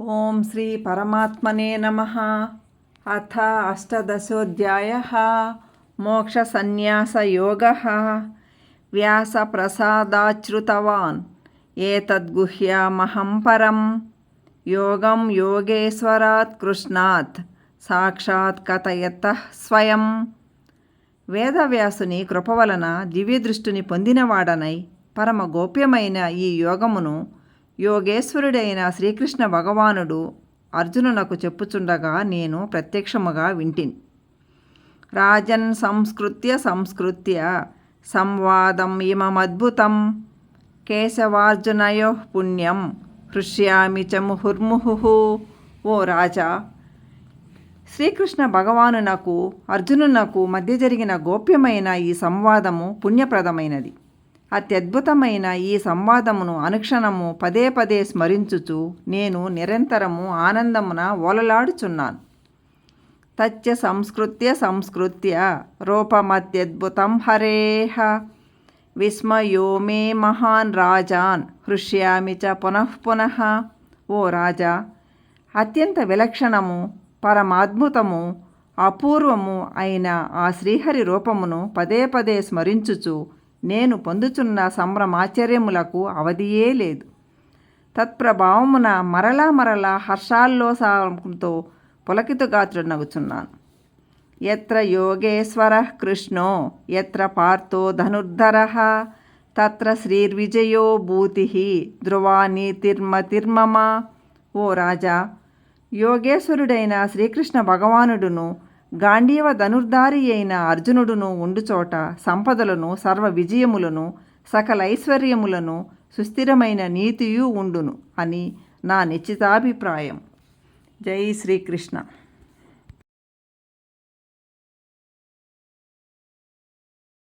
ఓం శ్రీ పరమాత్మనే నమ. అథ అష్టదశోధ్యాయ. మోక్షసన్యాసయోగ. వ్యాసప్రసాదాచ్యుతవాన్. ఏతద్గుహ్యామహం పరం. యోగం యోగేశ్వరాత్ కృష్ణాత్. సాక్షాత్ కథయత స్వయం. వేదవ్యాసుని కృప వలన దివ్యదృష్టిని పొందినవాడనై పరమ గోప్యమైన ఈ యోగమును యోగేశ్వరుడైన శ్రీకృష్ణ భగవానుడు అర్జునునకు చెప్పుచుండగా నేను ప్రత్యక్షముగా వింటిని. రాజన్ సంస్కృత్య సంస్కృత్య సంవాదం ఇమమద్భుతం. కేశవార్జునయో పుణ్యం. హృష్యామి చ ముహుర్ముహు. ఓ రాజా! శ్రీకృష్ణ భగవానునకు అర్జునునకు మధ్య జరిగిన గోప్యమైన ఈ సంవాదము పుణ్యప్రదమైనది. అత్యద్భుతమైన ఈ సంవాదమును అనుక్షణము పదే పదే స్మరించుచు నేను నిరంతరము ఆనందమున ఓలలాడుచున్నాను. తచ్చ సంస్కృత్య సంస్కృత్య రూపమత్యద్భుతం హరేహ. విస్మయో మే మహాన్ రాజాన్ హృష్యామి చ పునః పునః. ఓ రాజా అత్యంత విలక్షణము పరమాద్భుతము అపూర్వము అయిన ఆ శ్రీహరి రూపమును పదే పదే స్మరించుచు నేను పొందుచున్న సంభ్రమాశ్చర్యములకు అవధియే లేదు. తత్ప్రభావమున మరలా మరలా హర్షాల్లోసంతో పులకితగాత్రునగుచున్నాను ఎత్ర యోగేశ్వర కృష్ణో ఎత్ర పార్థో ధనుర్ధర తత్ర శ్రీర్విజయో భూతి ధ్రువా నీతిర్మతిర్మమ ఓ రాజా యోగేశ్వరుడైన శ్రీకృష్ణ భగవానుడును గాంధీవ ధనుర్ధారి అయిన అర్జునుడును ఉండుచోట సంపదలను సర్వ విజయములను సకల ఐశ్వర్యములను సుస్థిరమైన నీతియు ఉండును అని నా నిశ్చితాభిప్రాయం. జై శ్రీకృష్ణ.